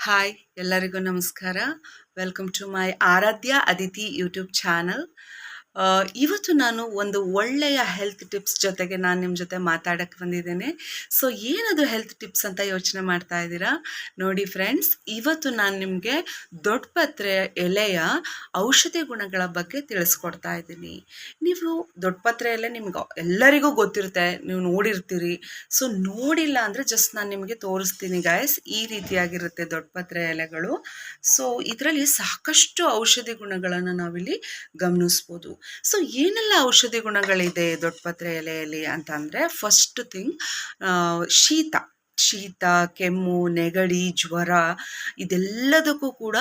Hi ಎಲ್ಲರಿಗೂ ನಮಸ್ಕಾರ. Welcome to my Aaradhya Aditi YouTube channel ಇವತ್ತು ನಾನು ಒಂದು ಒಳ್ಳೆಯ ಹೆಲ್ತ್ ಟಿಪ್ಸ್ ಜೊತೆಗೆ ನಾನು ನಿಮ್ಮ ಜೊತೆ ಮಾತಾಡಕ್ಕೆ ಬಂದಿದ್ದೇನೆ. ಸೊ ಏನದು ಹೆಲ್ತ್ ಟಿಪ್ಸ್ ಅಂತ ಯೋಚನೆ ಮಾಡ್ತಾ ಇದ್ದೀರಾ? ನೋಡಿ ಫ್ರೆಂಡ್ಸ್ ಇವತ್ತು ನಾನು ನಿಮಗೆ ದೊಡ್ಡಪತ್ರೆ ಎಲೆಯ ಔಷಧಿ ಗುಣಗಳ ಬಗ್ಗೆ ತಿಳಿಸ್ಕೊಡ್ತಾ ಇದ್ದೀನಿ. ನೀವು ದೊಡ್ಡಪತ್ರೆ ಎಲೆ ನಿಮ್ಗೆ ಎಲ್ಲರಿಗೂ ಗೊತ್ತಿರುತ್ತೆ, ನೀವು ನೋಡಿರ್ತೀರಿ. ಸೊ ನೋಡಿಲ್ಲ ಅಂದರೆ ಜಸ್ಟ್ ನಾನು ನಿಮಗೆ ತೋರಿಸ್ತೀನಿ ಗಾಯಸ್ ಈ ರೀತಿಯಾಗಿರುತ್ತೆ ದೊಡ್ಡಪತ್ರೆ ಎಲೆಗಳು. ಸೊ ಇದರಲ್ಲಿ ಸಾಕಷ್ಟು ಔಷಧಿ ಗುಣಗಳನ್ನು ನಾವಿಲ್ಲಿ ಗಮನಿಸ್ಬೋದು. ಸೊ ಏನೆಲ್ಲ ಔಷಧಿ ಗುಣಗಳಿದೆ ದೊಡ್ಡಪತ್ರೆ ಎಲೆಯಲ್ಲಿ ಅಂತ ಅಂದರೆ ಫಸ್ಟ್ ಥಿಂಗ್ ಶೀತ. ಶೀತ, ಕೆಮ್ಮು, ನೆಗಡಿ, ಜ್ವರ ಇದೆಲ್ಲದಕ್ಕೂ ಕೂಡ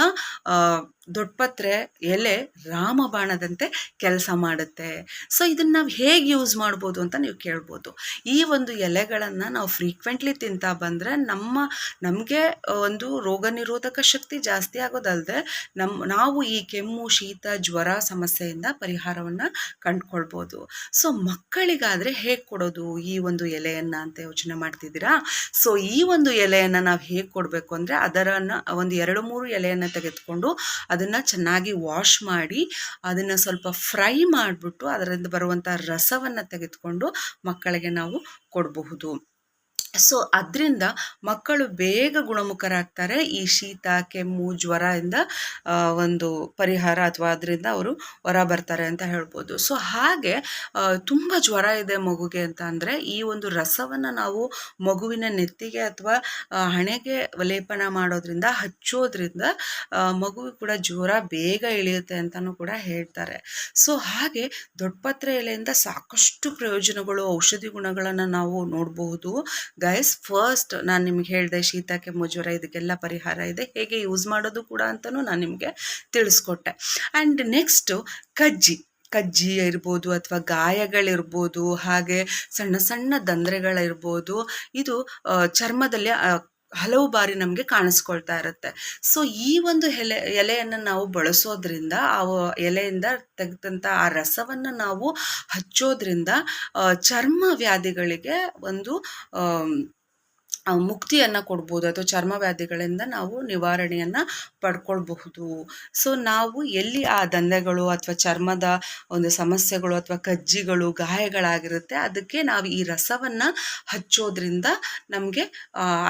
ದೊಡ್ಡಪತ್ರೆ ಎಲೆ ರಾಮಬಾಣದಂತೆ ಕೆಲಸ ಮಾಡುತ್ತೆ. ಸೊ ಇದನ್ನು ನಾವು ಹೇಗೆ ಯೂಸ್ ಮಾಡ್ಬೋದು ಅಂತ ನೀವು ಕೇಳ್ಬೋದು. ಈ ಒಂದು ಎಲೆಗಳನ್ನು ನಾವು ಫ್ರೀಕ್ವೆಂಟ್ಲಿ ತಿಂತಾ ಬಂದರೆ ನಮ್ಮ, ನಮಗೆ ಒಂದು ರೋಗ ನಿರೋಧಕ ಶಕ್ತಿ ಜಾಸ್ತಿ ಆಗೋದಲ್ಲದೆ ನಮ್ಮ ನಾವು ಈ ಕೆಮ್ಮು, ಶೀತ, ಜ್ವರ ಸಮಸ್ಯೆಯಿಂದ ಪರಿಹಾರವನ್ನು ಕಂಡುಕೊಳ್ಬೋದು. ಸೊ ಮಕ್ಕಳಿಗಾದರೆ ಹೇಗೆ ಕೊಡೋದು ಈ ಒಂದು ಎಲೆಯನ್ನು ಅಂತ ಯೋಚನೆ ಮಾಡ್ತಿದ್ದೀರಾ? ಸೊ ಈ ಒಂದು ಎಲೆಯನ್ನು ನಾವು ಹೇಗೆ ಕೊಡಬೇಕು ಅಂದರೆ ಅದರನ್ನು ಒಂದು ಎರಡು ಮೂರು ಎಲೆಯನ್ನು ತೆಗೆದುಕೊಂಡು ಅದನ್ನು ಚೆನ್ನಾಗಿ ವಾಶ್ ಮಾಡಿ ಅದನ್ನು ಸ್ವಲ್ಪ ಫ್ರೈ ಮಾಡಿಬಿಟ್ಟು ಅದರಿಂದ ಬರುವಂಥ ರಸವನ್ನು ತೆಗೆದುಕೊಂಡು ಮಕ್ಕಳಿಗೆ ನಾವು ಕೊಡಬಹುದು. ಸೊ ಅದರಿಂದ ಮಕ್ಕಳು ಬೇಗ ಗುಣಮುಖರಾಗ್ತಾರೆ. ಈ ಶೀತ, ಕೆಮ್ಮು ಜ್ವರದಿಂದ ಒಂದು ಪರಿಹಾರ ಅಥವಾ ಅದರಿಂದ ಅವರು ಹೊರ ಬರ್ತಾರೆ ಅಂತ ಹೇಳ್ಬೋದು. ಸೊ ಹಾಗೆ ತುಂಬ ಜ್ವರ ಇದೆ ಮಗುಗೆ ಅಂತ ಅಂದರೆ, ಈ ಒಂದು ರಸವನ್ನು ನಾವು ಮಗುವಿನ ನೆತ್ತಿಗೆ ಅಥವಾ ಹಣೆಗೆ ಲೇಪನ ಮಾಡೋದ್ರಿಂದ, ಹಚ್ಚೋದ್ರಿಂದ ಮಗುವಿಗೆ ಕೂಡ ಜ್ವರ ಬೇಗ ಇಳಿಯುತ್ತೆ ಅಂತಲೂ ಕೂಡ ಹೇಳ್ತಾರೆ. ಸೊ ಹಾಗೆ ದೊಡ್ಡಪತ್ರೆ ಎಲೆಯಿಂದ ಸಾಕಷ್ಟು ಪ್ರಯೋಜನಗಳು, ಔಷಧಿ ಗುಣಗಳನ್ನು ನಾವು ನೋಡಬಹುದು. ಗೈಸ್ ಫಸ್ಟ್ ನಾನು ನಿಮ್ಗೆ ಹೇಳಿದೆ ಶೀತ, ಕೆಮ್ಮು, ಜ್ವರ ಇದಕ್ಕೆಲ್ಲ ಪರಿಹಾರ ಇದೆ. ಹೇಗೆ ಯೂಸ್ ಮಾಡೋದು ಕೂಡ ಅಂತಲೂ ನಾನು ನಿಮಗೆ ತಿಳಿಸ್ಕೊಟ್ಟೆ. And next ಕಜ್ಜಿ. ಕಜ್ಜಿ ಇರ್ಬೋದು ಅಥವಾ ಗಾಯಗಳಿರ್ಬೋದು, ಹಾಗೆ ಸಣ್ಣ ಸಣ್ಣ ದಂದ್ರೆಗಳಿರ್ಬೋದು. ಇದು ಚರ್ಮದಲ್ಲಿ ಹಲವು ಬಾರಿ ನಮಗೆ ಕಾಣಿಸ್ಕೊಳ್ತಾ ಇರುತ್ತೆ. ಸೊ ಈ ಒಂದು ಎಲೆ, ಎಲೆಯನ್ನು ನಾವು ಬಳಸೋದ್ರಿಂದ ಆ ಎಲೆಯಿಂದ ತೆಗೆದಂಥ ಆ ರಸವನ್ನು ನಾವು ಹಚ್ಚೋದ್ರಿಂದ ಚರ್ಮ ವ್ಯಾಧಿಗಳಿಗೆ ಒಂದು ಮುಕ್ತಿಯನ್ನು ಕೊಡ್ಬೋದು, ಅಥವಾ ಚರ್ಮ ವ್ಯಾಧಿಗಳಿಂದ ನಾವು ನಿವಾರಣೆಯನ್ನು ಪಡ್ಕೊಳ್ಬಹುದು. ಸೊ ನಾವು ಎಲ್ಲಿ ಆ ದಂಧೆಗಳು ಅಥವಾ ಚರ್ಮದ ಒಂದು ಸಮಸ್ಯೆಗಳು ಅಥವಾ ಕಜ್ಜಿಗಳು, ಗಾಯಗಳಾಗಿರುತ್ತೆ, ಅದಕ್ಕೆ ನಾವು ಈ ರಸವನ್ನು ಹಚ್ಚೋದ್ರಿಂದ ನಮಗೆ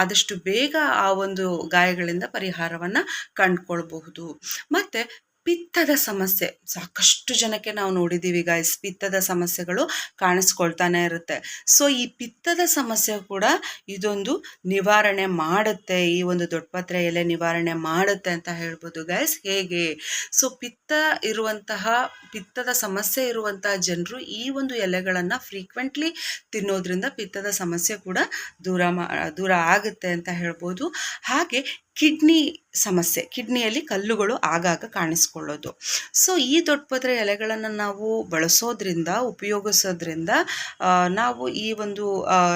ಆದಷ್ಟು ಬೇಗ ಆ ಒಂದು ಗಾಯಗಳಿಂದ ಪರಿಹಾರವನ್ನು ಕಂಡುಕೊಳ್ಬಹುದು. ಮತ್ತು ಪಿತ್ತದ ಸಮಸ್ಯೆ. ಸಾಕಷ್ಟು ಜನಕ್ಕೆ ನಾವು ನೋಡಿದ್ದೀವಿ ಗಾಯ್ಸ್ ಪಿತ್ತದ ಸಮಸ್ಯೆಗಳು ಕಾಣಿಸ್ಕೊಳ್ತಾನೆ ಇರುತ್ತೆ. ಸೊ ಈ ಪಿತ್ತದ ಸಮಸ್ಯೆ ಕೂಡ ಇದೊಂದು ನಿವಾರಣೆ ಮಾಡುತ್ತೆ. ಈ ಒಂದು ದೊಡ್ಡಪತ್ರೆ ಎಲೆ ನಿವಾರಣೆ ಮಾಡುತ್ತೆ ಅಂತ ಹೇಳ್ಬೋದು ಗೈಸ್ ಹೇಗೆ? ಸೊ ಪಿತ್ತ ಇರುವಂತಹ, ಪಿತ್ತದ ಸಮಸ್ಯೆ ಇರುವಂತಹ ಜನರು ಈ ಒಂದು ಎಲೆಗಳನ್ನು ಫ್ರೀಕ್ವೆಂಟ್ಲಿ ತಿನ್ನೋದ್ರಿಂದ ಪಿತ್ತದ ಸಮಸ್ಯೆ ಕೂಡ ದೂರ ಮಾ, ದೂರ ಆಗುತ್ತೆ ಅಂತ ಹೇಳ್ಬೋದು. ಹಾಗೆ ಕಿಡ್ನಿ ಸಮಸ್ಯೆ. ಕಿಡ್ನಿಯಲ್ಲಿ ಕಲ್ಲುಗಳು ಆಗಾಗ ಕಾಣಿಸ್ಕೊಳ್ಳೋದು. ಸೊ ಈ ದೊಡ್ಡಪತ್ರೆ ಎಲೆಗಳನ್ನು ನಾವು ಬಳಸೋದ್ರಿಂದ, ಉಪಯೋಗಿಸೋದ್ರಿಂದ ನಾವು ಈ ಒಂದು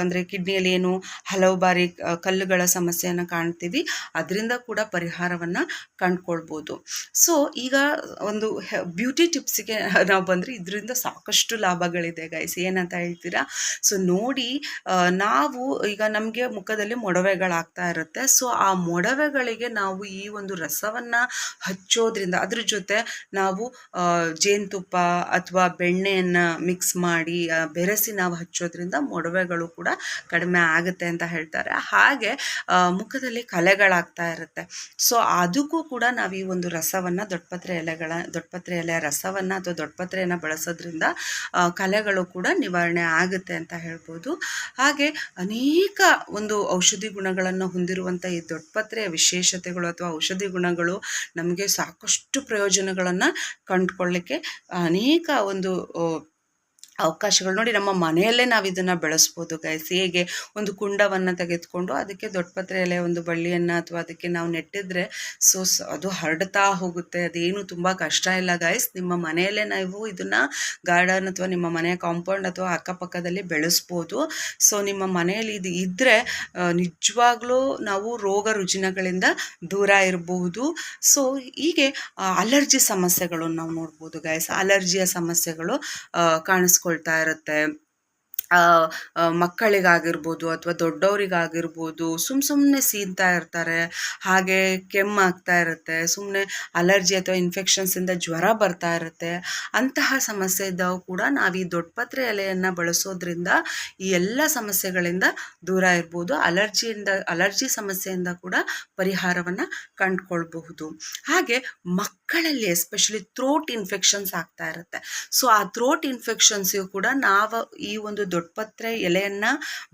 ಅಂದರೆ ಕಿಡ್ನಿಯಲ್ಲಿ ಏನು ಹಲವು ಬಾರಿ ಕಲ್ಲುಗಳ ಸಮಸ್ಯೆಯನ್ನು ಕಾಣ್ತೀವಿ. ಅದರಿಂದ ಕೂಡ ಪರಿಹಾರವನ್ನು ಕಂಡುಕೊಳ್ಬೋದು. ಸೊ ಈಗ ಒಂದು ಬ್ಯೂಟಿ ಟಿಪ್ಸಿಗೆ ನಾವು ಬಂದರೆ ಇದರಿಂದ ಸಾಕಷ್ಟು ಲಾಭಗಳಿದೆ ಗೈಸ್ ಏನಂತ ಹೇಳ್ತೀರಾ? ಸೊ ನೋಡಿ ನಾವು ಈಗ ನಮಗೆ ಮುಖದಲ್ಲಿ ಮೊಡವೆಗಳಾಗ್ತಾ ಇರುತ್ತೆ. ಸೊ ಆ ಮೊಡವೆ ಗಳಿಗೆ ನಾವು ಈ ಒಂದು ರಸವನ್ನು ಹಚ್ಚೋದ್ರಿಂದ ಅದ್ರ ಜೊತೆ ನಾವು ಜೇನುತುಪ್ಪ ಅಥವಾ ಬೆಣ್ಣೆಯನ್ನು ಮಿಕ್ಸ್ ಮಾಡಿ ಬೆರೆಸಿ ನಾವು ಹಚ್ಚೋದ್ರಿಂದ ಮೊಡವೆಗಳು ಕೂಡ ಕಡಿಮೆ ಆಗುತ್ತೆ ಅಂತ ಹೇಳ್ತಾರೆ. ಹಾಗೆ ಮುಖದಲ್ಲಿ ಕಲೆಗಳಾಗ್ತಾ ಇರುತ್ತೆ. ಸೊ ಅದಕ್ಕೂ ಕೂಡ ನಾವು ಈ ಒಂದು ರಸವನ್ನು ದೊಡ್ಡಪತ್ರೆ ಎಲೆಗಳ ದೊಡ್ಡಪತ್ರೆ ಎಲೆಯ ರಸವನ್ನು ಅಥವಾ ದೊಡ್ಡಪತ್ರೆಯನ್ನು ಬಳಸೋದ್ರಿಂದ ಕಲೆಗಳು ಕೂಡ ನಿವಾರಣೆ ಆಗುತ್ತೆ ಅಂತ ಹೇಳ್ಬೋದು. ಹಾಗೆ ಅನೇಕ ಒಂದು ಔಷಧಿ ಗುಣಗಳನ್ನು ಹೊಂದಿರುವಂಥ ಈ ದೊಡ್ಡಪತ್ರೆಯ ವಿಶೇಷತೆಗಳು ಅಥವಾ ಔಷಧಿ ಗುಣಗಳು ನಮಗೆ ಸಾಕಷ್ಟು ಪ್ರಯೋಜನಗಳನ್ನು ಕಂಡುಕೊಳ್ಳಿಕ್ಕೆ ಅನೇಕ ಒಂದು ಅವಕಾಶಗಳು ನೋಡಿ ನಮ್ಮ ಮನೆಯಲ್ಲೇ ನಾವು ಇದನ್ನು ಬೆಳೆಸ್ಬೋದು ಗೈಸ್ ಹೇಗೆ ಒಂದು ಕುಂಡವನ್ನು ತೆಗೆದುಕೊಂಡು ಅದಕ್ಕೆ ದೊಡ್ಡಪತ್ರೆ ಎಲೆ, ಒಂದು ಬಳ್ಳಿಯನ್ನು ಅಥವಾ ಅದಕ್ಕೆ ನಾವು ನೆಟ್ಟಿದ್ರೆ ಸೊ ಅದು ಹರಡ್ತಾ ಹೋಗುತ್ತೆ. ಅದೇನು ತುಂಬ ಕಷ್ಟ ಇಲ್ಲ ಗೈಸ್ ನಿಮ್ಮ ಮನೆಯಲ್ಲೇ ನಾವು ಇದನ್ನು ಗಾರ್ಡನ್ ಅಥವಾ ನಿಮ್ಮ ಮನೆಯ ಕಾಂಪೌಂಡ್ ಅಥವಾ ಅಕ್ಕಪಕ್ಕದಲ್ಲಿ ಬೆಳೆಸ್ಬೋದು. ಸೊ ನಿಮ್ಮ ಮನೆಯಲ್ಲಿ ಇದು ಇದ್ದರೆ ನಿಜವಾಗ್ಲೂ ನಾವು ರೋಗ ರುಜಿನಗಳಿಂದ ದೂರ ಇರಬಹುದು ಸೊ ಹೀಗೆ ಅಲರ್ಜಿ ಸಮಸ್ಯೆಗಳನ್ನು ನಾವು ನೋಡ್ಬೋದು ಗೈಸ್ ಅಲರ್ಜಿಯ ಸಮಸ್ಯೆಗಳು ಕಾಣಿಸ್ಕೊಳ್ತಾ ಇರುತ್ತೆ. ಮಕ್ಕಳಿಗಾಗಿರ್ಬೋದು ಅಥವಾ ದೊಡ್ಡವರಿಗಾಗಿರ್ಬೋದು ಸುಮ್ಮ ಸುಮ್ಮನೆ ಸೀನ್ತಾ ಇರ್ತಾರೆ, ಹಾಗೆ ಕೆಮ್ಮಾಗ್ತಾ ಇರುತ್ತೆ ಸುಮ್ಮನೆ ಅಲರ್ಜಿ ಅಥವಾ ಇನ್ಫೆಕ್ಷನ್ಸಿಂದ ಜ್ವರ ಬರ್ತಾ ಇರುತ್ತೆ, ಅಂತಹ ಸಮಸ್ಯೆ ಇದ್ದವು ಕೂಡ ನಾವು ಈ ದೊಡ್ಡಪತ್ರೆ ಎಲೆಯನ್ನು ಬಳಸೋದ್ರಿಂದ ಈ ಎಲ್ಲ ಸಮಸ್ಯೆಗಳಿಂದ ದೂರ ಇರ್ಬೋದು, ಅಲರ್ಜಿಯಿಂದ, ಅಲರ್ಜಿ ಸಮಸ್ಯೆಯಿಂದ ಕೂಡ ಪರಿಹಾರವನ್ನು ಕಂಡುಕೊಳ್ಬಹುದು. ಹಾಗೆ ಮಕ್ಕಳಲ್ಲಿ ಎಸ್ಪೆಷಲಿ ಥ್ರೋಟ್ ಇನ್ಫೆಕ್ಷನ್ಸ್ ಆಗ್ತಾ ಇರುತ್ತೆ. ಸೊ ಆ ಥ್ರೋಟ್ ಇನ್ಫೆಕ್ಷನ್ಸಿಗೂ ಕೂಡ ನಾವು ಈ ಒಂದು ದೊಡ್ಡಪತ್ರೆ ಎಲೆಯನ್ನು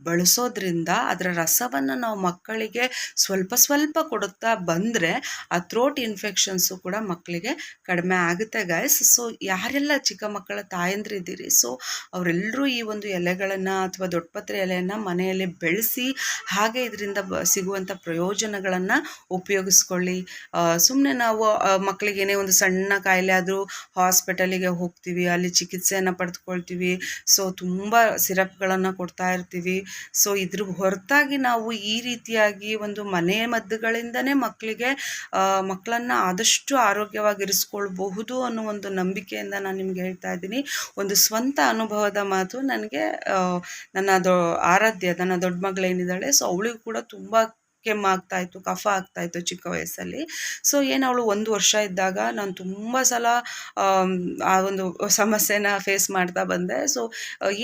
ಬಳಸೋದ್ರಿಂದ ಅದರ ರಸವನ್ನು ನಾವು ಮಕ್ಕಳಿಗೆ ಸ್ವಲ್ಪ ಸ್ವಲ್ಪ ಕೊಡುತ್ತಾ ಬಂದರೆ ಆ ಥ್ರೋಟ್ ಇನ್ಫೆಕ್ಷನ್ಸು ಕೂಡ ಮಕ್ಕಳಿಗೆ ಕಡಿಮೆ ಆಗುತ್ತೆ ಗಾಯಸ್ ಸೊ ಯಾರೆಲ್ಲ ಚಿಕ್ಕ ಮಕ್ಕಳ ತಾಯಂದ್ರಿದ್ದೀರಿ ಸೊ ಅವರೆಲ್ಲರೂ ಈ ಒಂದು ಎಲೆಗಳನ್ನು ಅಥವಾ ದೊಡ್ಡಪತ್ರೆ ಎಲೆಯನ್ನು ಮನೆಯಲ್ಲಿ ಬೆಳೆಸಿ ಹಾಗೆ ಇದರಿಂದ ಬ ಸಿಗುವಂಥ ಪ್ರಯೋಜನಗಳನ್ನು ಉಪಯೋಗಿಸ್ಕೊಳ್ಳಿ. ಸುಮ್ಮನೆ ನಾವು ಮಕ್ಕಳಿಗೆ ಏನೇ ಒಂದು ಸಣ್ಣ ಕಾಯಿಲೆ ಆದರೂ ಹಾಸ್ಪಿಟಲಿಗೆ ಹೋಗ್ತೀವಿ, ಅಲ್ಲಿ ಚಿಕಿತ್ಸೆಯನ್ನು ಪಡೆದುಕೊಳ್ತೀವಿ. ಸೊ ತುಂಬ ಸಿರಪ್ಗಳನ್ನು ಕೊಡ್ತಾ ಇರ್ತೀವಿ. ಸೊ, ಇದ್ರ ಹೊರತಾಗಿ ನಾವು ಈ ರೀತಿಯಾಗಿ ಒಂದು ಮನೆ ಮದ್ದುಗಳಿಂದನೇ ಮಕ್ಕಳಿಗೆ ಮಕ್ಕಳನ್ನು ಆದಷ್ಟು ಆರೋಗ್ಯವಾಗಿರಿಸ್ಕೊಳ್ಬಹುದು ಅನ್ನೋ ಒಂದು ನಂಬಿಕೆಯಿಂದ ನಾನು ನಿಮ್ಗೆ ಹೇಳ್ತಾ ಇದ್ದೀನಿ. ಒಂದು ಸ್ವಂತ ಅನುಭವದ ಮಾತು ನನಗೆ ನನ್ನ ದೊ, ಆರಾಧ್ಯ, ನನ್ನ ದೊಡ್ಡ ಮಗಳೇನಿದ್ದಾಳೆ. ಸೊ, ಅವಳಿಗೂ ಕೂಡ ತುಂಬ ಕೆಮ್ಮಾಗ್ತಾ ಇತ್ತು ಕಫ ಆಗ್ತಾ ಇತ್ತು ಚಿಕ್ಕ ವಯಸ್ಸಲ್ಲಿ. ಸೊ ಏನು ಅವಳು ಒಂದು ವರ್ಷ ಇದ್ದಾಗ ನಾನು ತುಂಬ ಸಲ ಆ ಒಂದು ಸಮಸ್ಯೆನ ಫೇಸ್ ಮಾಡ್ತಾ ಬಂದೆ. ಸೊ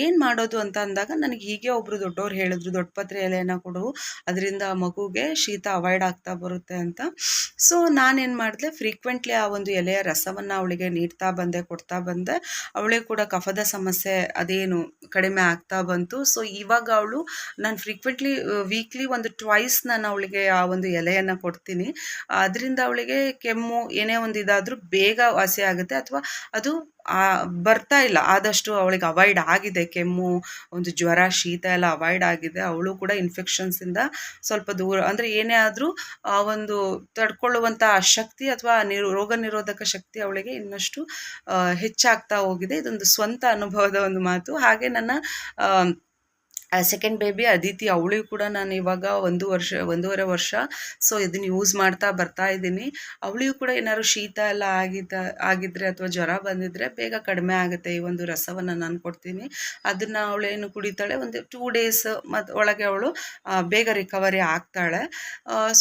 ಏನು ಮಾಡೋದು ಅಂತ ಅಂದಾಗ ನನಗೆ ಹೀಗೆ ಒಬ್ಬರು ದೊಡ್ಡವ್ರು ಹೇಳಿದ್ರು ದೊಡ್ಡಪತ್ರೆ ಎಲೆಯನ್ನ ಕೊಡು, ಅದರಿಂದ ಮಗುಗೆ ಶೀತ ಅವಾಯ್ಡ್ ಆಗ್ತಾ ಬರುತ್ತೆ ಅಂತ. ಸೊ ನಾನೇನು ಮಾಡಿದೆ ಫ್ರೀಕ್ವೆಂಟ್ಲಿ ಆ ಒಂದು ಎಲೆಯ ರಸವನ್ನು ಅವಳಿಗೆ ನೀಡ್ತಾ ಬಂದೆ, ಕೊಡ್ತಾ ಬಂದೆ. ಅವಳಿಗೆ ಕೂಡ ಕಫದ ಸಮಸ್ಯೆ ಅದೇನು ಕಡಿಮೆ ಆಗ್ತಾ ಬಂತು. ಸೊ ಇವಾಗ ಅವಳು, ನಾನು ಫ್ರೀಕ್ವೆಂಟ್ಲಿ ವೀಕ್ಲಿ ಒಂದು ಟ್ವೈಸ್ ನಾನು ಅವಳಿಗೆ ಆ ಒಂದು ಎಲೆಯನ್ನು ಕೊಡ್ತೀನಿ. ಅದರಿಂದ ಅವಳಿಗೆ ಕೆಮ್ಮು ಏನೇ ಒಂದು ಇದಾದರೂ ಬೇಗ ವಾಸಿ ಆಗುತ್ತೆ ಅಥವಾ ಅದು ಆ, ಬರ್ತಾ ಇಲ್ಲ. ಆದಷ್ಟು ಅವಳಿಗೆ ಅವಾಯ್ಡ್ ಆಗಿದೆ ಕೆಮ್ಮು ಒಂದು ಜ್ವರ ಶೀತ ಎಲ್ಲ ಅವಾಯ್ಡ್ ಆಗಿದೆ. ಅವಳು ಕೂಡ ಇನ್ಫೆಕ್ಷನ್ಸಿಂದ ಸ್ವಲ್ಪ ದೂರ ಅಂದರೆ ಏನೇ ಆದರೂ ಆ ಒಂದು ತಡ್ಕೊಳ್ಳುವಂಥ ಶಕ್ತಿ ಅಥವಾ ರೋಗ ನಿರೋಧಕ ಶಕ್ತಿ ಅವಳಿಗೆ ಇನ್ನಷ್ಟು ಹೆಚ್ಚಾಗ್ತಾ ಹೋಗಿದೆ. ಇದೊಂದು ಸ್ವಂತ ಅನುಭವದ ಒಂದು ಮಾತು. ಹಾಗೆ ನನ್ನ ಸೆಕೆಂಡ್ ಬೇಬಿ ಅದಿತಿ ಅವಳಿಗೂ ಕೂಡ ನಾನು ಇವಾಗ ಒಂದು ವರ್ಷ, ಒಂದೂವರೆ ವರ್ಷ ಸೊ ಇದನ್ನು ಯೂಸ್ ಮಾಡ್ತಾ ಬರ್ತಾ ಇದ್ದೀನಿ. ಅವಳಿಗೂ ಕೂಡ ಏನಾದ್ರು ಶೀತ ಎಲ್ಲ ಆಗಿದ್ದ, ಆಗಿದ್ರೆ ಅಥವಾ ಜ್ವರ ಬಂದಿದ್ದರೆ ಬೇಗ ಕಡಿಮೆ ಆಗುತ್ತೆ ಈ ಒಂದು ರಸವನ್ನು ನಾನು ಕೊಡ್ತೀನಿ. ಅದನ್ನು ಅವಳೇನು ಕುಡಿತಾಳೆ, ಒಂದು ಟೂ ಡೇಸ್ ಮತ್ತು ಒಳಗೆ ಅವಳು ಬೇಗ ರಿಕವರಿ ಆಗ್ತಾಳೆ.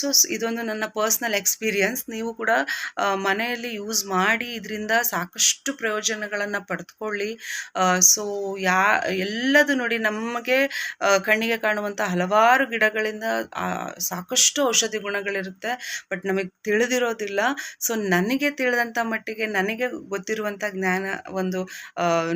ಸೊ ಇದೊಂದು ನನ್ನ ಪರ್ಸ್ನಲ್ ಎಕ್ಸ್ಪೀರಿಯನ್ಸ್ ನೀವು ಕೂಡ ಮನೆಯಲ್ಲಿ ಯೂಸ್ ಮಾಡಿ ಇದರಿಂದ ಸಾಕಷ್ಟು ಪ್ರಯೋಜನಗಳನ್ನು ಪಡೆದುಕೊಳ್ಳಿ ಸೊ ಯಾ, ಎಲ್ಲದು ನೋಡಿ ನಮಗೆ ಕಣ್ಣಿಗೆ ಕಾಣುವಂಥ ಹಲವಾರು ಗಿಡಗಳಿಂದ ಸಾಕಷ್ಟು ಔಷಧಿ ಗುಣಗಳಿರುತ್ತೆ. ಬಟ್ ನಮಗೆ ತಿಳಿದಿರೋದಿಲ್ಲ. ಸೊ, ನನಗೆ ತಿಳಿದಂಥ ಮಟ್ಟಿಗೆ ನನಗೆ ಗೊತ್ತಿರುವಂಥ ಜ್ಞಾನ, ಒಂದು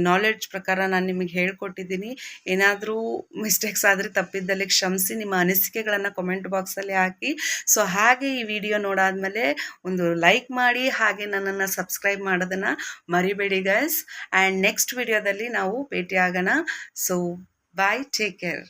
ನಾಲೆಡ್ಜ್ ಪ್ರಕಾರ ನಾನು ನಿಮಗೆ ಹೇಳ್ಕೊಟ್ಟಿದ್ದೀನಿ. ಏನಾದರೂ ಮಿಸ್ಟೇಕ್ಸ್ ಆದರೆ ತಪ್ಪಿದ್ದಲ್ಲಿ ಕ್ಷಮಿಸಿ, ನಿಮ್ಮ ಅನಿಸಿಕೆಗಳನ್ನು ಕಮೆಂಟ್ ಬಾಕ್ಸಲ್ಲಿ ಹಾಕಿ. ಸೊ, ಹಾಗೆ ಈ ವಿಡಿಯೋ ನೋಡಾದಮೇಲೆ ಒಂದು ಲೈಕ್ ಮಾಡಿ, ಹಾಗೆ ನನ್ನನ್ನು ಸಬ್ಸ್ಕ್ರೈಬ್ ಮಾಡೋದನ್ನು ಮರಿಬೇಡಿ ಗೈಸ್ ಆ್ಯಂಡ್ ನೆಕ್ಸ್ಟ್ ವಿಡಿಯೋದಲ್ಲಿ ನಾವು ಭೇಟಿಯಾಗೋಣ. So Bye. Take care.